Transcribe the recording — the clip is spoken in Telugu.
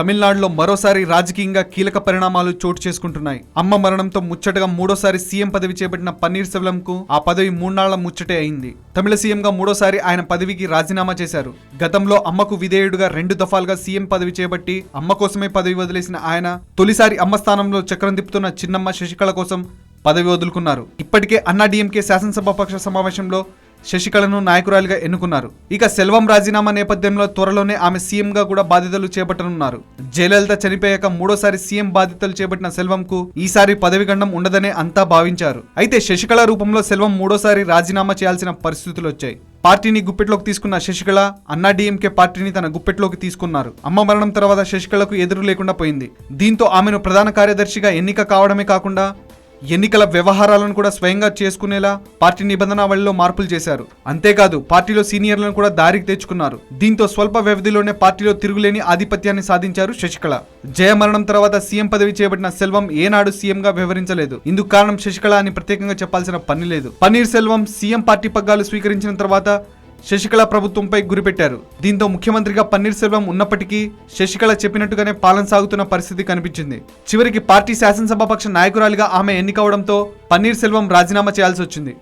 తమిళనాడులో మరోసారి రాజకీయంగా కీలక పరిణామాలు చోటు చేసుకుంటున్నాయి. అమ్మ మరణంతో ముచ్చటగా మూడోసారి సీఎం పదవి చేపట్టిన పన్నీర్ సెల్వంకు ఆ పదవి మూన్నాళ్ళ ముచ్చటే అయింది. తమిళ సీఎంగా మూడోసారి ఆయన పదవికి రాజీనామా చేశారు. గతంలో అమ్మకు విధేయుడుగా రెండు దఫాలుగా సీఎం పదవి చేపట్టి అమ్మ కోసమే పదవి వదిలేసిన ఆయన తొలిసారి అమ్మ స్థానంలో చక్రం తిప్పుతున్న చిన్నమ్మ శశికళ కోసం పదవి వదులుకున్నారు. ఇప్పటికే అన్నా డిఎంకే శాసనసభాపక్ష సమావేశంలో శశికళను నాయకురాలిగా ఎన్నుకున్నారు. ఇక సెల్వం రాజీనామా నేపథ్యంలో త్వరలోనే ఆమె సీఎంగా కూడా బాధ్యతలు చేపట్టనున్నారు. జయలలిత చనిపోయాక మూడోసారి సీఎం బాధ్యతలు చేపట్టిన సెల్వంకు ఈసారి పదవిగండం ఉండదనే అంతా భావించారు. అయితే శశికళ రూపంలో సెల్వం మూడోసారి రాజీనామా చేయాల్సిన పరిస్థితులు వచ్చాయి. పార్టీని గుప్పెట్లోకి తీసుకున్న శశికళ అన్నా డిఎంకే పార్టీని తన గుప్పెట్లోకి తీసుకున్నారు. అమ్మ మరణం తర్వాత శశికళకు ఎదురు లేకుండా పోయింది. దీంతో ఆమెను ప్రధాన కార్యదర్శిగా ఎన్నిక కావడమే కాకుండా ఎన్నికల వ్యవహారాలను కూడా స్వయంగా చేసుకునేలా పార్టీ నిబంధనావళిలో మార్పులు చేశారు. అంతేకాదు పార్టీలో సీనియర్లను కూడా దారికి తెచ్చుకున్నారు. దీంతో స్వల్ప వ్యవధిలోనే పార్టీలో తిరుగులేని ఆధిపత్యాన్ని సాధించారు శశికళ. జయమరణం తర్వాత సీఎం పదవి చేపట్టిన సెల్వం ఏనాడు సీఎంగా వ్యవహరించలేదు. ఇందుకు కారణం శశికళ అని ప్రత్యేకంగా చెప్పాల్సిన పని లేదు. పన్నీర్ సెల్వం సీఎం పార్టీ పగ్గాలు స్వీకరించిన తర్వాత శశికళ ప్రభుత్వంపై గురిపెట్టారు. దీంతో ముఖ్యమంత్రిగా పన్నీర్ సెల్వం ఉన్నప్పటికీ శశికళ చెప్పినట్టుగానే పాలన సాగుతున్న పరిస్థితి కనిపించింది. చివరికి పార్టీ శాసనసభాపక్ష నాయకురాలిగా ఆమె ఎన్నికవడంతో పన్నీర్ సెల్వం రాజీనామా చేయాల్సి వచ్చింది.